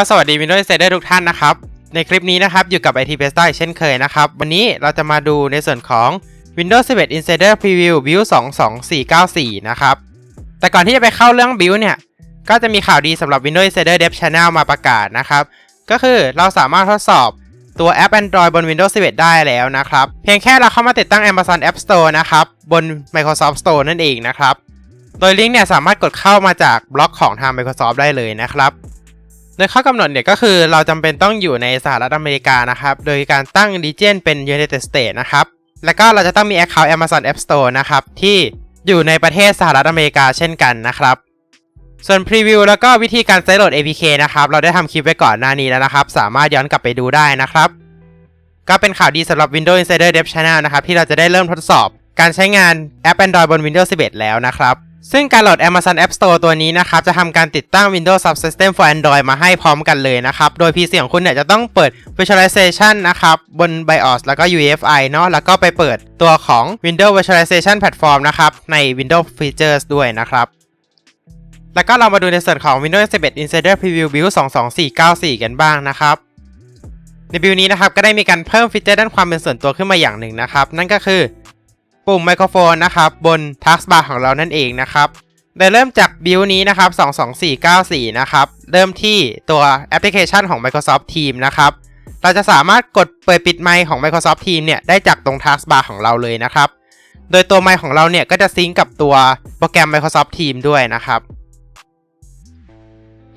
ก็สวัสดี Windows Insider ทุกท่านนะครับ ในคลิปนี้นะครับ อยู่กับ IT b e s t เช่นเคยนะครับ วันนี้เราจะมาดูในส่วนของ Windows 11 Insider Preview Build 22494 นะครับ แต่ก่อนที่จะไปเข้าเรื่อง Build เนี่ย ก็จะมีข่าวดีสำหรับ Windows Insider Dev Channel มาประกาศนะครับ ก็คือเราสามารถทดสอบตัวแอป Android บน Windows 11 ได้แล้วนะครับ เพียงแค่เราเข้ามาติดตั้ง Amazon App Store นะครับ บน Microsoft Store นั่นเองนะครับ โดยลิงก์เนี่ยสามารถกดเข้ามาจากบล็อกของทาง Microsoft ได้เลยนะครับ โดยข้อกำหนดเนี่ยก็คือเราจำเป็นต้องอยู่ในสหรัฐอเมริกานะครับ โดยการตั้ง region เป็น United States นะครับ แล้วก็เราจะต้องมี account Amazon App Store นะครับ ที่อยู่ในประเทศสหรัฐอเมริกาเช่นกันนะครับ ส่วนพรีวิวแล้วก็วิธีการใช้โหลด APK นะครับ เราได้ทำคลิปไว้ก่อนหน้านี้แล้วนะครับ สามารถย้อนกลับไปดูได้นะครับ ก็เป็นข่าวดีสำหรับ Windows Insider Dev Channel นะครับ ที่เราจะได้เริ่มทดสอบ การใช้งานแอป Android บน Windows 11 แล้วนะครับ ซึ่งการโหลด Amazon App Store ตัวนี้นะครับ จะทำการติดตั้ง Windows Subsystem for Android มาให้พร้อมกันเลยนะครับ โดย PC ของคุณเนี่ยจะต้องเปิด Virtualization นะครับ บน BIOS แล้วก็ UEFI เนาะแล้วก็ไปเปิดตัวของ Windows Virtualization Platform นะครับ ใน Windows Features ด้วยนะครับ แล้วก็เรามาดูในส่วนของ Windows 11 Insider Preview Build 22494 กันบ้างนะครับในบิลนี้นะครับก็ได้มีการเพิ่มฟีเจอร์ด้านความเป็นส่วนตัวขึ้นมาอย่างหนึ่งนะครับ นั่นก็คือ ปุ่มไมโครโฟนนะครับบนทักบาร์ของเรานั่นเองนะครับโดยเริ่มจากบิลนี้นะครับ 22494 นะครับ เริ่มที่ตัวแอปพลิเคชันของ Microsoft Teams นะครับ เราจะสามารถกดเปิดปิดไมค์ของ Microsoft Teams เนี่ยได้จากตรงทักบาร์ของเราเลยนะครับ โดยตัวไมค์ของเราเนี่ยก็จะซิงก์กับตัวโปรแกรม Microsoft Teams ด้วยนะครับ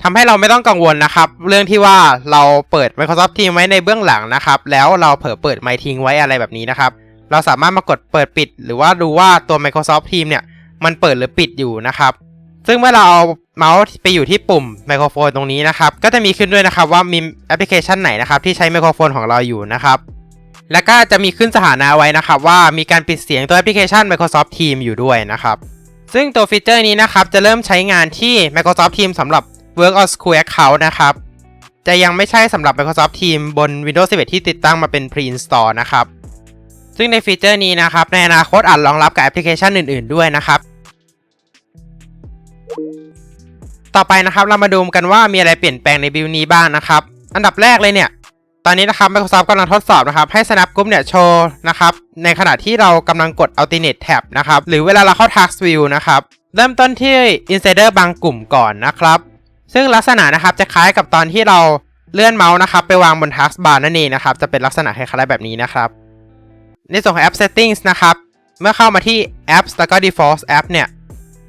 ทำให้เราไม่ต้องกังวลนะครับ เรื่องที่ว่าเราเปิด Microsoft Teams ไว้ในเบื้องหลังนะครับ แล้วเราเผลอเปิดไมค์ทิ้งไว้อะไรแบบนี้นะครับ เราสามารถมากดเปิดปิด หรือว่าดูว่าตัว Microsoft Teams เนี่ย มันเปิดหรือปิดอยู่นะครับ ซึ่งเมื่อเราเอาเมาส์ไปอยู่ที่ปุ่มไมโครโฟนตรงนี้นะครับ ก็จะมีขึ้นด้วยนะครับว่ามีแอปพลิเคชันไหนนะครับที่ใช้ไมโครโฟนของเราอยู่นะครับ แล้วก็จะมีขึ้นสถานะไว้นะครับว่ามีการปิดเสียงตัวแอปพลิเคชัน Microsoft Teams อยู่ด้วยนะครับ ซึ่งตัวฟีเจอร์นี้นะครับจะเริ่มใช้งานที่ Microsoft Teams สำหรับ Work on School Account นะครับจะยังไม่ใช่สำหรับ Microsoft Teams บน Windows 11 ที่ติดตั้งมาเป็น Pre-install นะครับ ซึ่งในฟีเจอร์นี้นะครับในอนาคตอาจรองรับกับแอปพลิเคชันอื่น ๆ ด้วยนะครับ ต่อไปนะครับเรามาดูกันว่ามีอะไรเปลี่ยนแปลงในบิลนี้บ้างนะครับ อันดับแรกเลยเนี่ย ตอนนี้นะครับ Microsoft กำลังทดสอบนะครับ ให้ Snap Group เนี่ยโชว์นะครับในขณะที่เรากำลังกด Alternate Tab นะครับหรือเวลาเราเข้า Task View นะครับเริ่มต้นที่ Insider บางกลุ่มก่อนนะครับ ซึ่งลักษณะนะครับจะคล้ายกับตอนที่เราเลื่อนเมาส์นะครับไปวางบน Task Bar นั่นเองนะครับจะเป็นลักษณะคล้ายๆแบบนี้นะครับ ในส่วนของ App Settings นะครับ เมื่อเข้ามาที่ Apps แล้วก็ Default App เนี่ย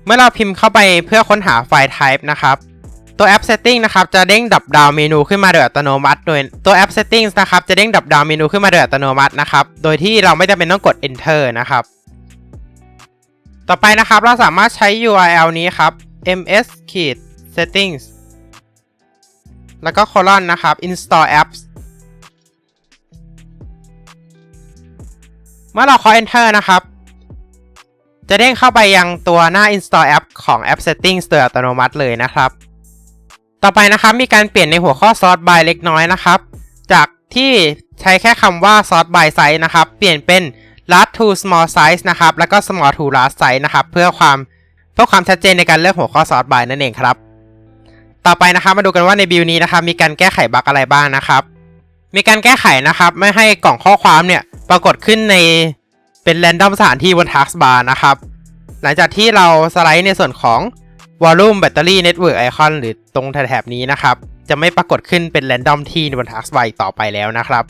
เมื่อเราพิมพ์เข้าไปเพื่อค้นหาไฟล์ type นะครับ ตัว App Setting นะครับ จะเด้งดับดาวเมนูขึ้นมาโดยอัตโนมัติ โดยตัว App Settings นะครับ จะเด้งดับดาวเมนูขึ้นมาโดยอัตโนมัตินะครับ โดยที่เราไม่จำเป็นต้องกด Enter นะครับ ต่อไปนะครับ เราสามารถใช้ URL นี้ครับ ms settings แล้วก็ colon นะครับ install apps เมื่อเราเคาะ enter นะครับ จะเด้งเข้าไปยังตัวหน้า install app ของ app settings โดยอัตโนมัติเลยนะครับ ต่อไปนะครับมีการเปลี่ยนในหัวข้อ sort by เล็กน้อยนะครับ จากที่ใช้แค่คำว่า sort by size นะครับ เปลี่ยนเป็น large to small size นะครับ แล้วก็ small to large size นะครับ เพื่อความเพื่อความชัดเจนในการเลือกหัวข้อ sort by นั่นเองครับ ต่อไปนะครับมาดูกันว่าในบิลนี้นะครับมีการแก้ไขบั๊กอะไรบ้างนะครับ มีการแก้ไขนะครับ ไม่ให้กล่องข้อความเนี่ย ปรากฏขึ้นในเป็นแรนดอมสถานที่บน task bar นะครับ หลังจากที่เราสไลด์ในส่วนของ volume battery network icon หรือตรงแถบนี้นะครับ จะไม่ปรากฏขึ้นเป็นแรนดอมที่บน task bar อีกต่อไปแล้วนะครับ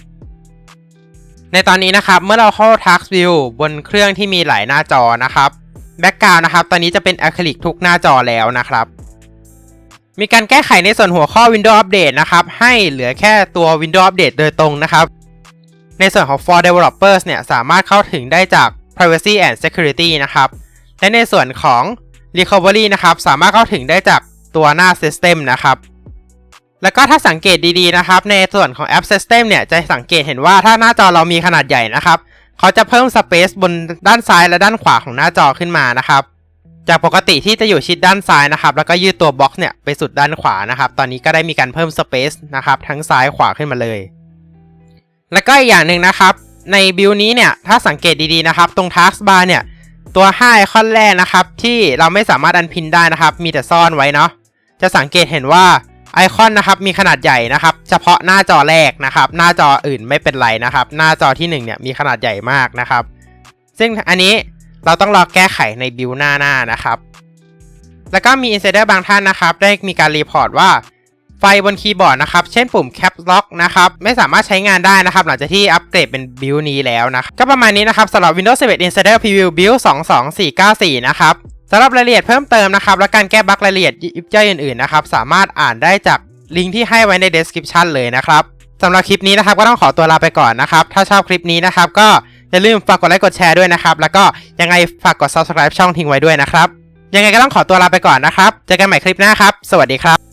ในตอนนี้นะครับเมื่อเราเข้า task view บนเครื่องที่มีหลายหน้าจอนะครับ background นะครับ ตอนนี้จะเป็นอะคริลิกทุกหน้าจอแล้วนะครับมีการแก้ไขในส่วนหัวข้อ Windows Update นะครับ ให้เหลือแค่ตัว Windows Update โดยตรงนะครับ ในส่วนของ For Developers เนี่ยสามารถเข้าถึงได้จาก Privacy and Security นะครับ และในส่วนของ Recovery นะครับ สามารถเข้าถึงได้จากตัวหน้า System นะครับ แล้วก็ถ้าสังเกตดีๆนะครับ ในส่วนของ App System เนี่ยจะสังเกตเห็นว่าถ้าหน้าจอเรามีขนาดใหญ่นะครับ เขาจะเพิ่ม Space บนด้านซ้ายและด้านขวาของหน้าจอขึ้นมานะครับจากปกติที่จะอยู่ชิดด้านซ้ายนะครับ แล้วก็ยืดตัวบ็อกซ์เนี่ยไปสุดด้านขวานะครับ ตอนนี้ก็ได้มีการเพิ่ม Space นะครับ ทั้งซ้ายขวาขึ้นมาเลย แล้วก็อีกอย่างหนึ่งนะครับ ในบิลนี้เนี่ยถ้าสังเกตดีๆนะครับ ตรง Task Bar เนี่ยตัว5ไอคอนแรกนะครับ ที่เราไม่สามารถอันพินได้นะครับ มีแต่ซ่อนไว้เนาะจะสังเกตเห็นว่าไอคอนนะครับมีขนาดใหญ่นะครับ เฉพาะหน้าจอแรกนะครับ หน้าจออื่นไม่เป็นไรนะครับ หน้าจอที่1เนี่ยมีขนาดใหญ่มากนะครับ ซึ่งอันนี้เราต้องรอแก้ไขในบิลหน้าหน้านะครับ แล้วก็มี insider บางท่านนะครับ ได้มีการรีพอร์ตว่า ไฟบนคีย์บอร์ดนะครับ เช่นปุ่ม Cap Lock นะครับ ไม่สามารถใช้งานได้นะครับ หลังจากที่อัปเกรดเป็นบิลนี้แล้วนะครับก็ประมาณนี้นะครับสำหรับ Windows 11 Insider Preview Build 22494 นะครับสำหรับรายละเอียดเพิ่มเติมนะครับ และการแก้บั๊กรายละเอียดยิบย่อยอื่นๆนะครับ สามารถอ่านได้จากลิงก์ที่ให้ไว้ใน description เลยนะครับสำหรับคลิปนี้นะครับก็ต้องขอตัวลาไปก่อนนะครับ ถ้าชอบคลิปนี้นะครับ ก็อย่าลืมฝากกดไลค์กดแชร์ด้วยนะครับ แล้วก็ยังไงฝากกด subscribe ช่องทิ้งไว้ด้วยนะครับ ยังไงก็ต้องขอตัวลาไปก่อนนะครับ เจอกันใหม่คลิปหน้าครับ สวัสดีครับ